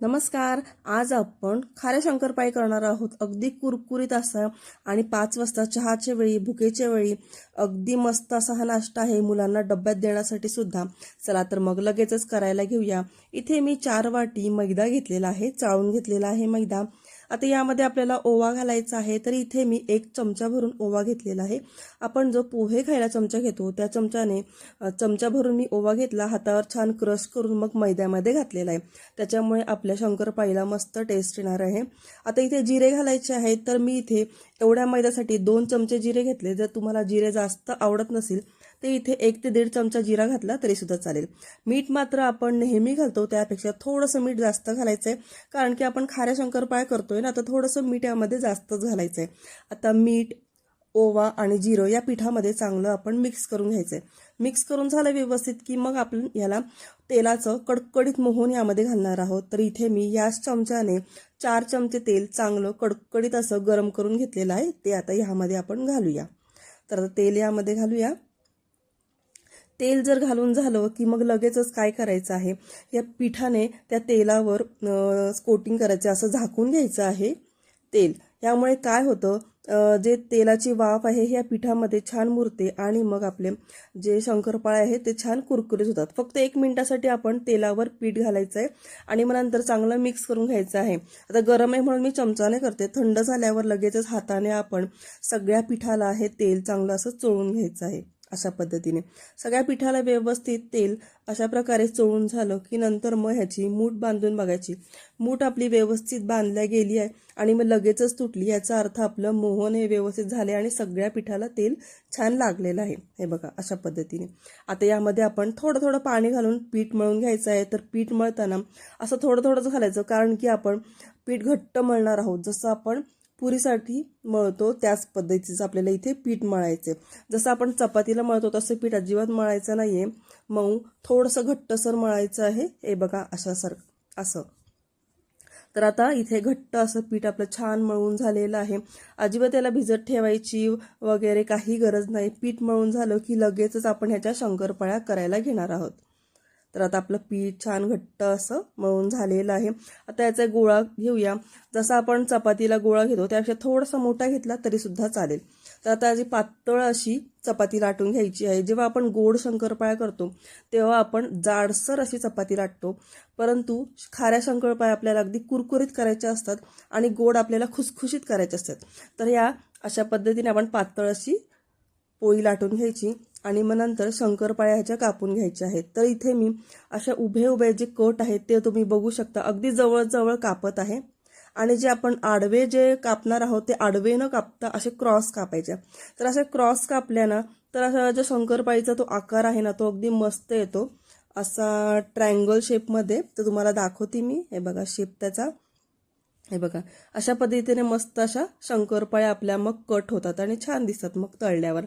नमस्कार आज आपण खाऱ्या शंकरपाळी करणार आहोत. अगदी कुरकुरीत असा आणि पाच वाजता चहाच्या वेळी भुकेच्या वेळी अगदी मस्त असा हा नाश्ता आहे मुलांना डब्यात देण्यासाठी सुद्धा. चला तर मग लगेचच करायला घेऊया. इथे मी चार वाटी मैदा घेतलेला आहे चाळून घेतलेला आहे मैदा. आता यामध्ये आपल्याला ओवा घालायचा आहे तर इथे मी एक चमचा भरून ओवा घेतलेला आहे. आपण जो पोहे खायला चमचा घेतो त्या चमच्याने चमचा भरून मी ओवा घेतला हातावर छान क्रश करून मग मैद्यामध्ये घातलेला आहे. त्याच्यामुळे आपल्या शंकरपाळीला मस्त टेस्ट येणार आहे. आता इथे जिरे घालायचे आहेत तर मी इथे एवढ्या मैद्यासाठी दोन चमचे जिरे घेतले. जर तुम्हाला जिरे जास्त आवडत नसेल तर इथे एक ते दीड चमचा जिरा घातला तरी सुद्धा चालेल. मीठ मात्र आपण नेहमी घालतो त्यापेक्षा थोडंसं मीठ जास्त घालायचं आहे कारण की आपण खाऱ्या शंकरपाळ करतोय ना तर थोडंसं मीठ यामध्ये जास्तच घालायचं आहे आता मीठ ओवा आणि जिरं या पिठामध्ये चांगलं आपण मिक्स करून घ्यायचं आहे मिक्स करून झालं व्यवस्थित की मग आपण याला तेलाचं कडकडीत मोहन यामध्ये घालणार आहोत. तर इथे मी याच चमच्याने चार चमचे तेल चांगलं कडकडीत असं गरम करून घेतलेलं आहे. ते आता ह्यामध्ये आपण घालूया. तर तेल यामध्ये घालूया. तेल जर घालून झालं की मग लगेचच काय करायचं आहे? या पिठाने त्या तेलावर कोटिंग करायचं असं झाकून घ्यायचं आहे तेल. यामुळे काय होतं जे तेलाची वाफ आहे ह्या पिठामध्ये छान मुरते आणि मग आपले जे शंकरपाळे आहेत ते छान कुरकुरीत होतात. फक्त एक मिनिटासाठी आपण तेलावर पीठ घालायचं आहे आणि मग नंतर चांगलं मिक्स करून घ्यायचं आहे. आता गरम आहे म्हणून मी चमचाने करते. थंड झाल्यावर लगेचच हाताने आपण सगळ्या पिठाला हे तेल चांगलं असं चोळून घ्यायचं आहे. अशा पद्धतीने. सगळ्या पिठाला व्यवस्थित तेल अशा प्रकारे चोळून झालं की नंतर मग ह्याची मूठ बांधून बघायची. मूठ आपली व्यवस्थित बांधल्या गेली आहे आणि मग लगेचच तुटली याचा अर्थ आपलं मोहन हे व्यवस्थित झाले आणि सगळ्या पिठाला तेल छान लागलेलं आहे. हे बघा अशा पद्धतीने. आता यामध्ये आपण थोडं थोडं पाणी घालून पीठ मळून घ्यायचं आहे. तर पीठ मळताना असं थोडं थोडंच घालायचं कारण की आपण पीठ घट्ट मळणार आहोत. जसं आपण पुरीसाठी मळतो त्याच पद्धतीचं आपल्याला इथे पीठ मळायचे जसं आपण चपातीला मळतो तसं पीठ अजिबात मळायचं नाही आहे मऊ थोडंसं घट्टसर मळायचं आहे. हे बघा अशासारखं असं. तर आता इथे घट्ट असं पीठ आपलं छान मळून झालेलं आहे. अजिबात त्याला भिजत ठेवायची वगैरे काही गरज नाही. पीठ मळून झालं की लगेचच आपण ह्याच्या शंकरपाळ्या करायला घेणार आहोत. तर आता आपलं पीठ छान घट्ट असं मळून झालेलं आहे. आता याचा गोळा घेऊया. जसा आपण चपातीला गोळा घेतो त्यापेक्षा थोडासा मोठा घेतला तरीसुद्धा चालेल. तर आता जी पातळ अशी चपाती लाटून घ्यायची आहे. जेव्हा आपण गोड शंकरपाळ्या करतो तेव्हा आपण जाडसर अशी चपाती लाटतो. परंतु खाऱ्या शंकरपाळ्या आपल्याला अगदी कुरकुरीत करायच्या असतात आणि गोड आपल्याला खुसखुशीत करायचे असतात. तर या अशा पद्धतीने आपण पातळ अशी पोळी लाटून घ्यायची आणि मग नंतर शंकरपाळ्या ह्याच्या कापून घ्यायच्या आहेत. तर इथे मी अशा उभे उभे जे कट आहेत ते तुम्ही बघू शकता. अगदी जवळजवळ कापत आहे. आणि जे आपण आडवे जे कापणार आहोत ते आडवे न कापता असे क्रॉस कापायचे. तर असे क्रॉस कापल्या ना तर असा जो शंकरपाळीचा तो आकार आहे ना तो अगदी मस्त येतो. असा ट्रायंगल शेपमध्ये तर तुम्हाला दाखवते मी. हे बघा शेप त्याचा. हे बघा अशा पद्धतीने मस्त अशा शंकरपाळ्या आपल्या मग कट होतात आणि छान दिसतात मग तळल्यावर.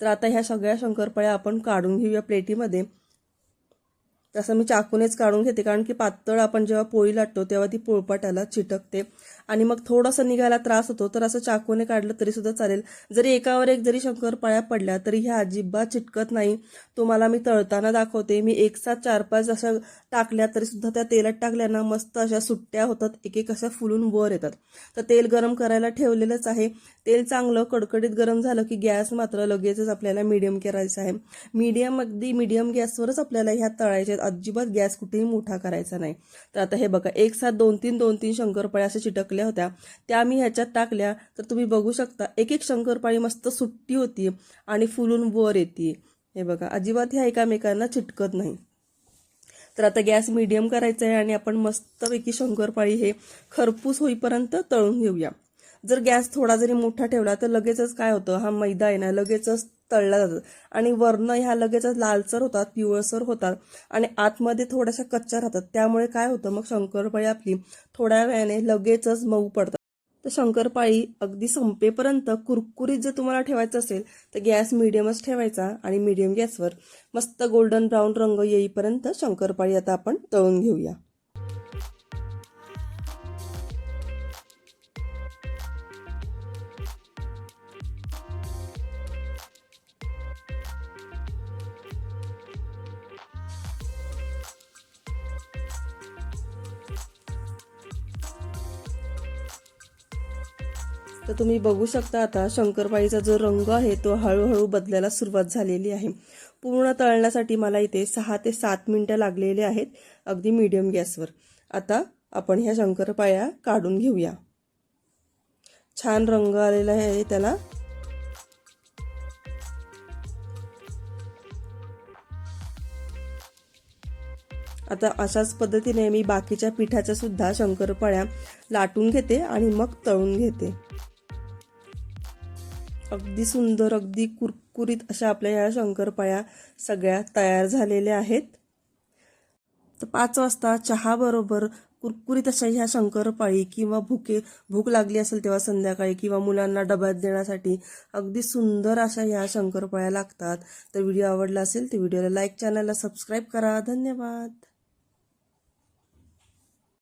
तर आता ह्या सगळ्या शंकरपाळ्या आपण काढून घेऊया प्लेटीमध्ये. तसं मी चाकूनेच काढून घेते कारण की पातळ आपण जेव्हा पोळी लाटतो तेव्हा ती पोळपाटाला चिटकते. आणि मग थोडासा निघायला त्रास होतो तर असं चाकूने काढलं तरी सुद्धा चालेल. जरी एकावर एक जरी शंकरपाळ्या पडल्या तरी ह्या अजिबात चिटकत नाही. तुम्हाला मी तळताना दाखवते. मी एक साथ चार पाच अशा टाकल्या तरी सुद्धा त्या तेलात टाकल्या ना मस्त अशा सुट्ट्या होतात एक एक अशा फुलून वर येतात. तर तेल गरम करायला ठेवलेलंच आहे. तेल चांगलं कडकडीत गरम झालं की गॅस मात्र लगेचच आपल्याला मीडियम करायचा आहे. मीडियम अगदी मीडियम गॅसवरच आपल्याला ह्या तळायच्या आहेत. अजिबात गॅस कुठेही मोठा करायचा नाही. तर आता हे बघा एक साथ दोन तीन दोन तीन शंकरपाळ्या अशा चिटकल्या होत्या. त्या मी ह्याच्यात टाकल्या. तर तुम्ही बघू शकता एक एक शंकरपाळी मस्त सुट्टी होती आणि फुलून वर येते. हे बघा अजिबात ह्या एकामेकांना चिटकत नाही. तर आता गॅस मिडियम करायचा आहे आणि आपण मस्तपैकी शंकरपाळी हे खरपूस होईपर्यंत तळून घेऊया. जर गॅस थोडा जरी मोठा ठेवला तर लगेचच काय होतं? हा मैदा आहे ना लगेचच तळला जातात. आणि वर्ण ह्या लगेचच लालसर होतात पिवळसर होतात आणि आतमध्ये थोड्याशा कच्च्या राहतात. त्यामुळे काय होतं मग शंकरपाळी आपली थोड्या वेळाने लगेचच मऊ पडतात. तर शंकरपाळी अगदी संपेपर्यंत कुरकुरीत जर तुम्हाला ठेवायचं असेल तर गॅस मिडियमच ठेवायचा आणि मिडियम गॅसवर मस्त गोल्डन ब्राऊन रंग येईपर्यंत शंकरपाळी आता आपण तळून घेऊया. तर तुम्ही बघू शकता आता शंकरपाळीचा जो रंग आहे तो हळूहळू बदलायला सुरुवात झालेली आहे. पूर्ण तळण्यासाठी मला इथे सहा ते सात मिनटं लागलेले आहेत. अगदी मीडियम गॅसवर. आता आपण ह्या शंकरपाळ्या काढून घेऊया. छान रंग आलेला आहे त्याला. आता अशाच पद्धतीने मी बाकीच्या पिठाच्या सुद्धा शंकरपाळ्या लाटून घेते आणि मग तळून घेते. अगदी सुंदर अगदी कुरकुरीत अशा आपल्या या शंकरपाळ्या सगळ्या तयार झालेल्या आहेत. तर पाच वाजता चहाबरोबर कुरकुरीत अशा ह्या शंकरपाळी किंवा भुके भूक लागली असेल तेव्हा संध्याकाळी किंवा मुलांना डब्यात देण्यासाठी अगदी सुंदर अशा ह्या शंकरपाळ्या लागतात. तर व्हिडिओ आवडला असेल तर व्हिडिओला लाईक चॅनलला सबस्क्राईब करा. धन्यवाद.